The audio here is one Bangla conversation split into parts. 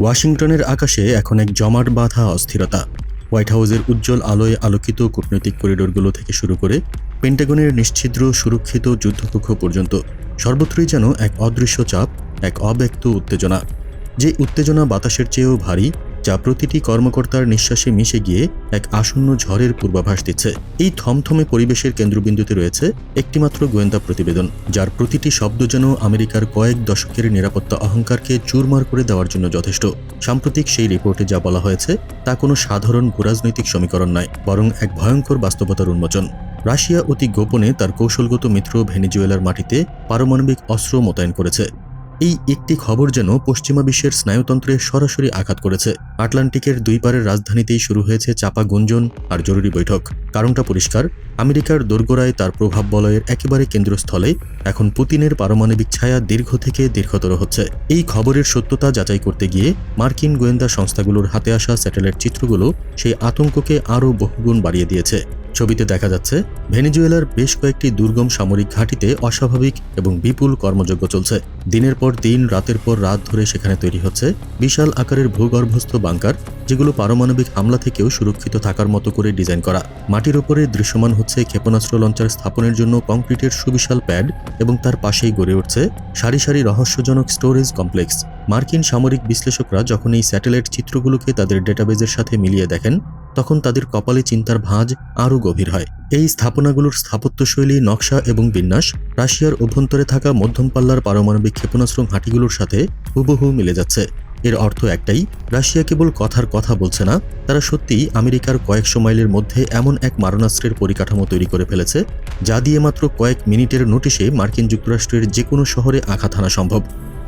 ওয়াশিংটনের আকাশে এখন এক জমাট বাঁধা অস্থিরতা। হোয়াইট হাউসের উজ্জ্বল আলোয় আলোকিত কূটনৈতিক করিডোরগুলো থেকে শুরু করে পেন্টাগনের নিশ্ছিদ্র, সুরক্ষিত যুদ্ধকক্ষ পর্যন্ত সর্বত্রই যেন এক অদৃশ্য চাপ, এক অব্যক্ত উত্তেজনা। যে উত্তেজনা বাতাসের চেয়েও ভারী যা প্রতিটি কর্মকর্তার নিঃশ্বাসে মিশে গিয়ে এক আসন্ন ঝড়ের পূর্বাভাস দিচ্ছে। এই থমথমে পরিবেশের কেন্দ্রবিন্দুতে রয়েছে একটিমাত্র গোয়েন্দা প্রতিবেদন, যার প্রতিটি শব্দ যেন আমেরিকার কয়েক দশকের নিরাপত্তা অহংকারকে চুরমার করে দেওয়ার জন্য যথেষ্ট। সাম্প্রতিক সেই রিপোর্টে যা বলা হয়েছে, তা কোনো সাধারণ ভূরাজনৈতিক সমীকরণ নয়, বরং এক ভয়ঙ্কর বাস্তবতার উন্মোচন। রাশিয়া অতি গোপনে তার কৌশলগত মিত্র ভেনিজুয়েলার মাটিতে পারমাণবিক অস্ত্র মোতায়েন করেছে। এই একটি খবর যেন পশ্চিমা বিশ্বের স্নায়ুতন্ত্রে সরাসরি আঘাত করেছে। আটলান্টিকের দুই পারের রাজধানীতেই শুরু হয়েছে চাপা গুঞ্জন আর জরুরি বৈঠক। কারণটা পরিষ্কার, আমেরিকার দোরগোড়ায় তার প্রভাব বলয়ের একেবারে কেন্দ্রস্থলে, এখন পুতিনের পারমাণবিক ছায়া দীর্ঘ থেকে দীর্ঘতর হচ্ছে। এই খবরের সত্যতা যাচাই করতে গিয়ে মার্কিন গোয়েন্দা সংস্থাগুলোর হাতে আসা স্যাটেলাইট চিত্রগুলো সেই আতঙ্ককে আরও বহুগুণ বাড়িয়ে দিয়েছে। ছবিতে দেখা যাচ্ছে, ভেনেজুয়েলার বেশ কয়েকটি দুর্গম সামরিক ঘাঁটিতে অস্বাভাবিক এবং বিপুল কর্মযজ্ঞ চলছে। দিনের পর দিন, রাতের পর রাত ধরে সেখানে তৈরি হচ্ছে বিশাল আকারের ভূগর্ভস্থ বাংকার, যেগুলো পারমাণবিক হামলা থেকেও সুরক্ষিত থাকার মতো করে ডিজাইন করা। মাটির ওপরে দৃশ্যমান হচ্ছে ক্ষেপণাস্ত্র লঞ্চার স্থাপনের জন্য কংক্রিটের সুবিশাল প্যাড এবং তার পাশেই গড়ে উঠছে সারি সারি রহস্যজনক স্টোরেজ কমপ্লেক্স। মার্কিন সামরিক বিশ্লেষকরা যখন এই স্যাটেলাইট চিত্রগুলোকে তাদের ডেটাবেজের সাথে মিলিয়ে দেখেন, তখন তাদের কপালে চিন্তার ভাঁজ আরও গভীর হয়। এই স্থাপনাগুলোর স্থাপত্যশৈলী, নকশা এবং বিন্যাস রাশিয়ার অভ্যন্তরে থাকা মধ্যম পাল্লার পারমাণবিক ক্ষেপণাস্ত্র ঘাঁটিগুলোর সাথে হুবহু মিলে যাচ্ছে। এর অর্থ একটাই, রাশিয়া কেবল কথার কথা বলছে না, তারা সত্যিই আমেরিকার কয়েকশো মাইলের মধ্যে এমন এক মারণাস্ত্রের পরিকাঠামো তৈরি করে ফেলেছে, যা দিয়ে মাত্র কয়েক মিনিটের নোটিশে মার্কিন যুক্তরাষ্ট্রের যে কোনো শহরে আঘাত হানা সম্ভব।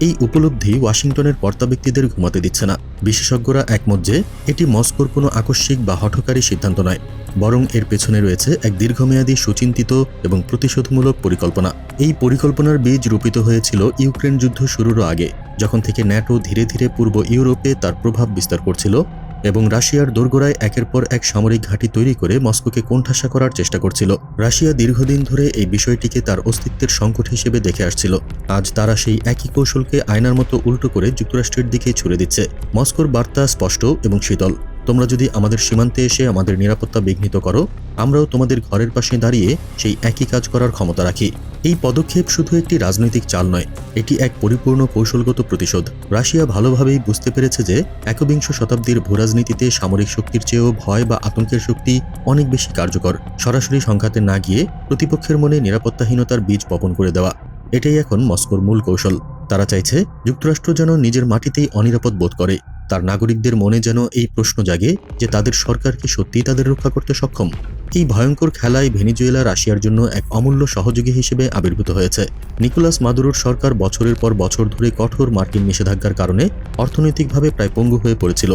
এই উপলব্ধি ওয়াশিংটনের কর্তা ব্যক্তিদের ঘুমাতে দিচ্ছে না। বিশেষজ্ঞরা একমত যে, এটি মস্কোর কোনো আকস্মিক বা হঠকারী সিদ্ধান্ত নয়, বরং এর পেছনে রয়েছে এক দীর্ঘমেয়াদী সুচিন্তিত এবং প্রতিশোধমূলক পরিকল্পনা। এই পরিকল্পনার বীজ রূপিত হয়েছিল ইউক্রেন যুদ্ধ শুরুর আগে, যখন থেকে ন্যাটো ধীরে ধীরে পূর্ব ইউরোপে তার প্রভাব বিস্তার করছিল এবং রাশিয়ার দোরগোড়ায় একের পর এক সামরিক ঘাঁটি তৈরি করে মস্কোকে কোণঠাসা করার চেষ্টা করছিল। রাশিয়া দীর্ঘদিন ধরে এই বিষয়টিকে তার অস্তিত্বের সংকট হিসেবে দেখে আসছিল। আজ তারা সেই একই কৌশলকে আয়নার মতো উল্টো করে যুক্তরাষ্ট্রের দিকে ছুড়ে দিচ্ছে। মস্কোর বার্তা স্পষ্ট এবং শীতল। তোমরা যদি আমাদের সীমান্তে এসে আমাদের নিরাপত্তা বিঘ্নিত করো, আমরাও তোমাদের ঘরের পাশে দাঁড়িয়ে সেই একই কাজ করার ক্ষমতা রাখি। এই পদক্ষেপ শুধু একটি রাজনৈতিক চাল নয়, এটি এক পরিপূর্ণ কৌশলগত প্রতিশোধ। রাশিয়া ভালোভাবেই বুঝতে পেরেছে যে একবিংশ শতাব্দীর ভূরাজনীতিতে সামরিক শক্তির চেয়েও ভয় বা আতঙ্কের শক্তি অনেক বেশি কার্যকর। সরাসরি সংঘাতে না গিয়ে প্রতিপক্ষের মনে নিরাপত্তাহীনতার বীজ বপন করে দেওয়া, এটাই এখন মস্কোর মূল কৌশল। তারা চাইছে যুক্তরাষ্ট্র যেন নিজের মাটিতেই অনিরাপদ বোধ করে। তার নাগরিকদের মনে যেন এই প্রশ্ন জাগে যে তাদের সরকার কি সত্যিই তাদের রক্ষা করতে সক্ষম। এই ভয়ঙ্কর খেলায় ভেনিজুয়েলা রাশিয়ার জন্য এক অমূল্য সহযোগী হিসেবে আবির্ভূত হয়েছে। নিকোলাস মাদুরোর সরকার বছরের পর বছর ধরে কঠোর মার্কিন নিষেধাজ্ঞার কারণে অর্থনৈতিকভাবে প্রায় পঙ্গু হয়ে পড়েছিল।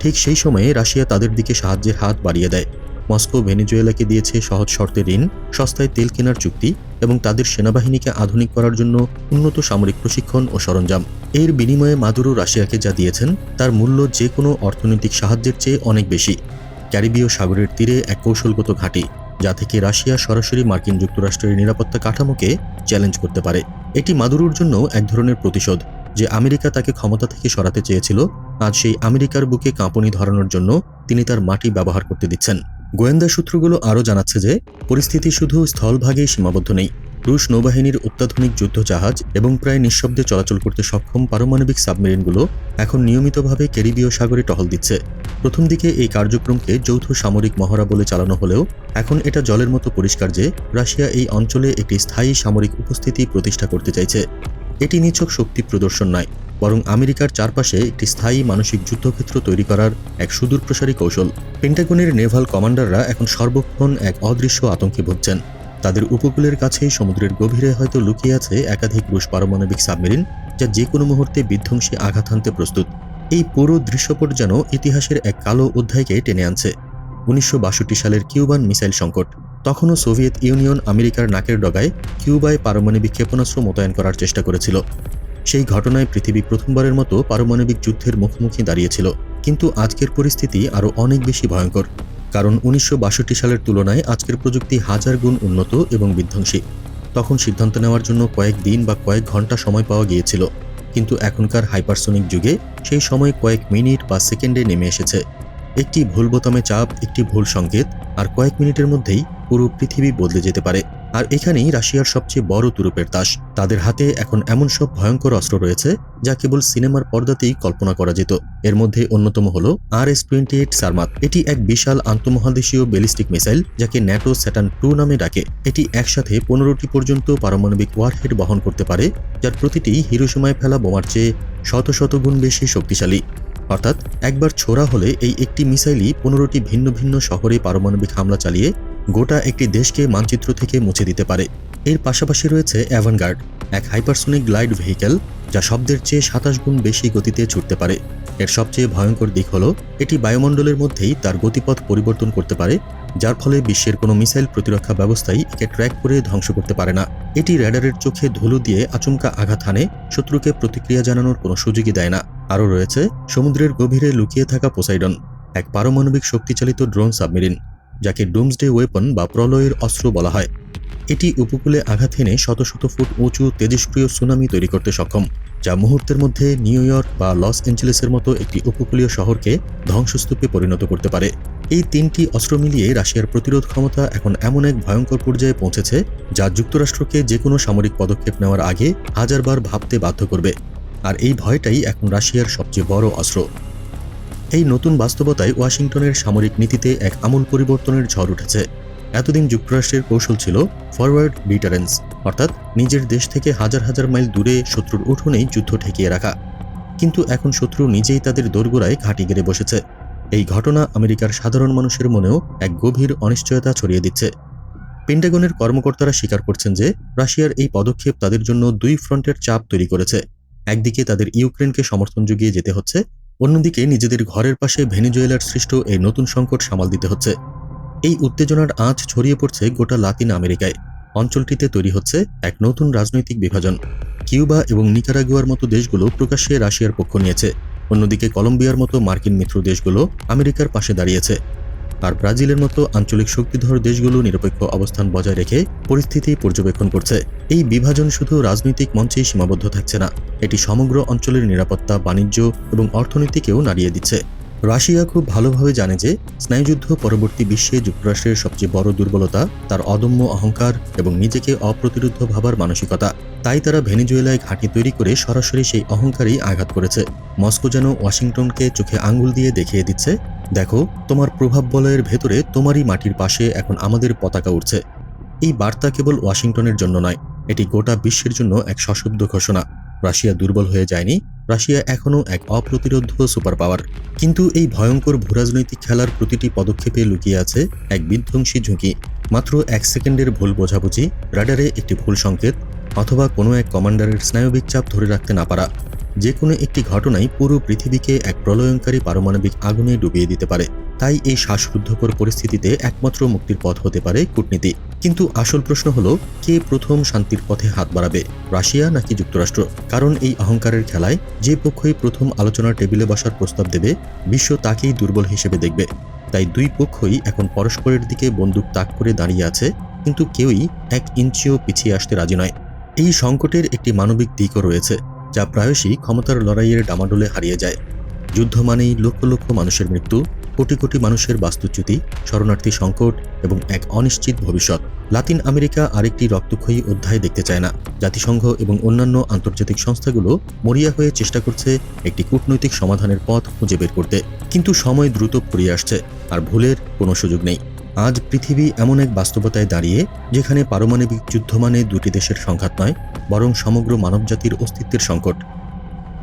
ঠিক সেই সময়ে রাশিয়া তাদের দিকে সাহায্যের হাত বাড়িয়ে দেয়। মস্কো ভেনিজুয়েলাকে দিয়েছে সহজ শর্তে ঋণ, সস্তায় তেল কেনার চুক্তি এবং তাদের সেনাবাহিনীকে আধুনিক করার জন্য উন্নত সামরিক প্রশিক্ষণ ও সরঞ্জাম। এর বিনিময়ে মাদুরো রাশিয়াকে যা দিয়েছেন, তার মূল্য যে কোনো অর্থনৈতিক সাহায্যের চেয়ে অনেক বেশি। ক্যারিবীয় সাগরের তীরে এক কৌশলগত ঘাঁটি, যা থেকে রাশিয়া সরাসরি মার্কিন যুক্তরাষ্ট্রের নিরাপত্তা কাঠামোকে চ্যালেঞ্জ করতে পারে। এটি মাদুরোর জন্য এক ধরনের প্রতিশোধ, যে আমেরিকা তাকে ক্ষমতা থেকে সরাতে চেয়েছিল, আজ সেই আমেরিকার বুকে কাঁপনি ধরানোর জন্য তিনি তার মাটি ব্যবহার করতে দিচ্ছেন। গোয়েন্দা সূত্রগুলো আরও জানাচ্ছে যে, পরিস্থিতি শুধু স্থলভাগেই সীমাবদ্ধ নেই। রুশ নৌবাহিনীর অত্যাধুনিক যুদ্ধ জাহাজ এবং প্রায় নিঃশব্দে চলাচল করতে সক্ষম পারমাণবিক সাবমেরিনগুলো এখন নিয়মিতভাবে ক্যারিবীয় সাগরে টহল দিচ্ছে। প্রথম দিকে এই কার্যক্রমকে যৌথ সামরিক মহড়া বলে চালানো হলেও, এখন এটা জলের মতো পরিষ্কার যে, রাশিয়া এই অঞ্চলে একটি স্থায়ী সামরিক উপস্থিতি প্রতিষ্ঠা করতে চাইছে। এটি নিছক শক্তি প্রদর্শন নয়। বরং আমেরিকার চারপাশে একটি স্থায়ী মানসিক যুদ্ধক্ষেত্র তৈরি করার এক সুদূরপ্রসারী কৌশল। পেন্টাগনের নেভাল কমান্ডাররা এখন সর্বক্ষণ এক অদৃশ্য আতঙ্কে ভুগছেন। তাদের উপকূলের কাছেই সমুদ্রের গভীরে হয়তো লুকিয়ে আছে একাধিক রুশ পারমাণবিক সাবমেরিন, যা যে কোনো মুহূর্তে বিধ্বংসী আঘাত হানতে প্রস্তুত। এই পুরো দৃশ্যপট যেন ইতিহাসের এক কালো অধ্যায়কে টেনে আনছে। উনিশশো বাষট্টি সালের কিউবান মিসাইল সংকট। তখনও সোভিয়েত ইউনিয়ন আমেরিকার নাকের ডগায় কিউবায় পারমাণবিক ক্ষেপণাস্ত্র মোতায়েন করার চেষ্টা করেছিল। সেই ঘটনায় পৃথিবী প্রথমবারের মতো পারমাণবিক যুদ্ধের মুখোমুখি দাঁড়িয়েছিল। কিন্তু আজকের পরিস্থিতি আরও অনেক বেশি ভয়ঙ্কর। কারণ উনিশশো বাষট্টি সালের তুলনায় আজকের প্রযুক্তি হাজার গুণ উন্নত এবং বিধ্বংসী। তখন সিদ্ধান্ত নেওয়ার জন্য কয়েক দিন বা কয়েক ঘণ্টা সময় পাওয়া গিয়েছিল। কিন্তু এখনকার হাইপারসোনিক যুগে সেই সময় কয়েক মিনিট বা সেকেন্ডে নেমে এসেছে। একটি ভুল বোতামে চাপ, একটি ভুল সংকেত আর কয়েক মিনিটের মধ্যেই পুরো পৃথিবী বদলে যেতে পারে। আর এখানেই রাশিয়ার সবচেয়ে বড় তুরুপের তাস। তাদের হাতে এখন এমন সব ভয়ঙ্কর অস্ত্র রয়েছে, যা কেবল সিনেমার পর্দাতেই কল্পনা করা যেত। এর মধ্যে অন্যতম হল R S twenty eight Sarmat এটি এক বিশাল আন্তঃমহাদেশীয় ব্যালিস্টিক মিসাইল, যাকে ন্যাটো স্যাটান টু নামে ডাকে। এটি একসাথে পনেরোটি পর্যন্ত পারমাণবিক ওয়ারহেড বহন করতে পারে, যার প্রতিটি হিরোসীমায় ফেলা বোমার চেয়ে শত শত গুণ বেশি শক্তিশালী। অর্থাৎ একবার ছোড়া হলে এই একটি মিসাইলই পনেরোটি ভিন্ন ভিন্ন শহরে পারমাণবিক হামলা চালিয়ে গোটা একটি দেশকে মানচিত্র থেকে মুছে দিতে পারে। এর পাশাপাশি রয়েছে অ্যাভানগার্ড এক হাইপারসোনিক গ্লাইড ভেহিকেল যা শব্দের চেয়ে সাতাশ গুণ বেশি গতিতে ছুটতে পারে। এর সবচেয়ে ভয়ঙ্কর দিক হল, এটি বায়ুমণ্ডলের মধ্যেই তার গতিপথ পরিবর্তন করতে পারে, যার ফলে বিশ্বের কোনো মিসাইল প্রতিরক্ষা ব্যবস্থাই একে ট্র্যাক করে ধ্বংস করতে পারে না। এটি র্যাডারের চোখে ধুলো দিয়ে আচমকা আঘাত হানে, শত্রুকে প্রতিক্রিয়া জানানোর কোনো সুযোগই দেয় না। আরও রয়েছে, সমুদ্রের গভীরে লুকিয়ে থাকা পোসাইডন এক পারমাণবিক শক্তিচালিত ড্রোন সাবমেরিন। যাকে ডুমসডে ওয়েপন বা প্রলয়ের অস্ত্র বলা হয়। এটি উপকূলে আঘাত হেনে শত শত ফুট উঁচু তেজস্ক্রিয় সুনামি তৈরি করতে সক্ষম, যা মুহূর্তের মধ্যে নিউ ইয়র্ক বা লস অ্যাঞ্জেলেসের মতো একটি উপকূলীয় শহরকে ধ্বংসস্তূপে পরিণত করতে পারে। এই তিনটি অস্ত্র মিলিয়ে রাশিয়ার প্রতিরোধ ক্ষমতা এখন এমন এক ভয়ঙ্কর পর্যায়ে পৌঁছেছে, যা যুক্তরাষ্ট্রকে যে কোনো সামরিক পদক্ষেপ নেওয়ার আগে হাজারবার ভাবতে বাধ্য করবে। আর এই ভয়টাই এখন রাশিয়ার সবচেয়ে বড় অস্ত্র। এই নতুন বাস্তবতায় ওয়াশিংটনের সামরিক নীতিতে এক আমূল পরিবর্তনের ঝড় উঠেছে। এতদিন যুক্তরাষ্ট্রের কৌশল ছিল ফরওয়ার্ড ডিটারেন্স, অর্থাৎ নিজের দেশ থেকে হাজার হাজার মাইল দূরে শত্রুর উঠোনেই যুদ্ধ ঠেকিয়ে রাখা। কিন্তু এখন শত্রু নিজেই তাদের দোরগোড়ায় ঘাঁটি গেড়ে বসেছে। এই ঘটনা আমেরিকার সাধারণ মানুষের মনেও এক গভীর অনিশ্চয়তা ছড়িয়ে দিচ্ছে। পেন্টাগনের কর্মকর্তারা স্বীকার করছেন যে রাশিয়ার এই পদক্ষেপ তাদের জন্য দুই ফ্রন্টের চাপ তৈরি করেছে। একদিকে তাদের ইউক্রেনকে সমর্থন জুগিয়ে যেতে হচ্ছে অন্যদিকে নিজেদের ঘরের পাশে ভেনিজুয়েলার সৃষ্ট এই নতুন সংকট সামাল দিতে হচ্ছে। এই উত্তেজনার আঁচ ছড়িয়ে পড়ছে গোটা লাতিন আমেরিকায়। অঞ্চলটিতে তৈরি হচ্ছে এক নতুন রাজনৈতিক বিভাজন। কিউবা এবং নিকারাগুয়ার মতো দেশগুলো প্রকাশ্যে রাশিয়ার পক্ষ নিয়েছে। অন্যদিকে কলম্বিয়ার মতো মার্কিন মিত্র দেশগুলো আমেরিকার পাশে দাঁড়িয়েছে। আর ব্রাজিলের মতো আঞ্চলিক শক্তিধর দেশগুলো নিরপেক্ষ অবস্থান বজায় রেখে পরিস্থিতি পর্যবেক্ষণ করছে। এই বিভাজন শুধু রাজনৈতিক মঞ্চেই সীমাবদ্ধ থাকছে না, এটি সমগ্র অঞ্চলের নিরাপত্তা, বাণিজ্য এবং অর্থনীতিকেও নাড়িয়ে দিচ্ছে। রাশিয়া খুব ভালোভাবে জানে যে স্নায়ুযুদ্ধ পরবর্তী বিশ্বে যুক্তরাষ্ট্রের সবচেয়ে বড় দুর্বলতা তার অদম্য অহংকার এবং নিজেকে অপ্রতিরোধ ভাবার মানসিকতা। তাই তারা ভেনিজুয়েলায় ঘাঁটি তৈরি করে সরাসরি সেই অহংকারেই আঘাত করেছে। মস্কো যেন ওয়াশিংটনকে চোখে আঙ্গুল দিয়ে দেখিয়ে দিচ্ছে, দেখো, তোমার প্রভাব বলয়ের ভেতরে তোমারই মাটির পাশে এখন আমাদের পতাকা উঠছে এই বার্তা কেবল ওয়াশিংটনের জন্য নয়, এটি গোটা বিশ্বের জন্য এক সশব্দ ঘোষণা। রাশিয়া দুর্বল হয়ে যায়নি, রাশিয়া এখনও এক অপ্রতিরোধ সুপার পাওয়ার। কিন্তু এই ভয়ঙ্কর ভূরাজনৈতিক খেলার প্রতিটি পদক্ষেপে লুকিয়ে আছে এক বিধ্বংসী ঝুঁকি। মাত্র এক সেকেন্ডের ভুল বোঝাবুঝি, রাডারে একটি ভুল সংকেত, অথবা কোনো এক কমান্ডারের স্নায়বিক চাপ ধরে রাখতে না পারা। যে কোনো একটি ঘটনাই পুরো পৃথিবীকে এক প্রলয়ঙ্কারী পারমাণবিক আগুনে ডুবিয়ে দিতে পারে। তাই এই শ্বাসরুদ্ধকর পরিস্থিতিতে একমাত্র মুক্তির পথ হতে পারে কূটনীতি। কিন্তু আসল প্রশ্ন হলো, কে প্রথম শান্তির পথে হাত বাড়াবে, রাশিয়া নাকি যুক্তরাষ্ট্র? কারণ এই অহংকারের খেলায় যে পক্ষই প্রথম আলোচনার টেবিলে বসার প্রস্তাব দেবে, বিশ্ব তাকেই দুর্বল হিসেবে দেখবে। তাই দুই পক্ষই এখন পরস্পরের দিকে বন্দুক তাক করে দাঁড়িয়ে আছে, কিন্তু কেউই এক ইঞ্চিও পিছিয়ে আসতে রাজি নয়। এই সংকটের একটি মানবিক দিকও রয়েছে, যা প্রায়শই ক্ষমতার লড়াইয়ের ডামাডোলে হারিয়ে যায়। যুদ্ধ মানেই লক্ষ লক্ষ মানুষের মৃত্যু কোটি কোটি মানুষের বাস্তুচ্যুতি, শরণার্থী সংকট এবং এক অনিশ্চিত ভবিষ্যৎ। লাতিন আমেরিকা আরেকটি রক্তক্ষয়ী অধ্যায় দেখতে চায় না। জাতিসংঘ এবং অন্যান্য আন্তর্জাতিক সংস্থাগুলো মরিয়া হয়ে চেষ্টা করছে একটি কূটনৈতিক সমাধানের পথ খুঁজে বের করতে। কিন্তু সময় দ্রুত ফুরিয়ে আসছে, আর ভুলের কোনো সুযোগ নেই। আজ পৃথিবী এমন এক বাস্তবতায় দাঁড়িয়ে, যেখানে পারমাণবিক যুদ্ধ মানে দুটি দেশের সংঘাত নয়, বরং সমগ্র মানবজাতির অস্তিত্বের সংকট।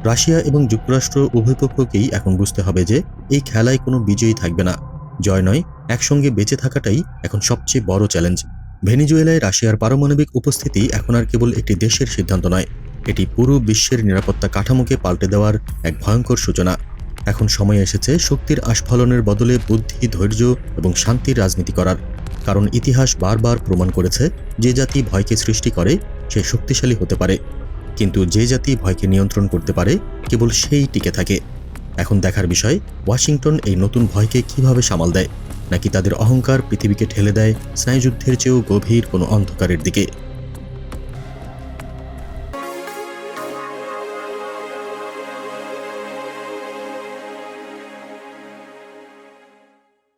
রাশিয়া এবং যুক্তরাষ্ট্র উভয় পক্ষকেই এখন বুঝতে হবে যে এই খেলায় কোনো বিজয়ী থাকবে না। জয় নয়, একসঙ্গে বেঁচে থাকাটাই এখন সবচেয়ে বড় চ্যালেঞ্জ। ভেনিজুয়েলায় রাশিয়ার পারমাণবিক উপস্থিতি এখন আর কেবল একটি দেশের সিদ্ধান্ত নয়, এটি পুরো বিশ্বের নিরাপত্তা কাঠামোকে পাল্টে দেওয়ার এক ভয়ঙ্কর সূচনা। এখন সময় এসেছে শক্তির আস্ফলনের বদলে বুদ্ধি, ধৈর্য এবং শান্তির রাজনীতি করার। কারণ ইতিহাস বারবার প্রমাণ করেছে যে জাতি ভয়কে সৃষ্টি করে, সে শক্তিশালী হতে পারে। কিন্তু যে জাতি ভয়কে নিয়ন্ত্রণ করতে পারে, কেবল সেই টিকে থাকে। এখন দেখার বিষয়, ওয়াশিংটন এই নতুন ভয়কে কীভাবে সামাল দেয়? নাকি তাদের অহংকার পৃথিবীকে ঠেলে দেয় স্নায়ুযুদ্ধের চেয়েও গভীর কোনো অন্ধকারের দিকে?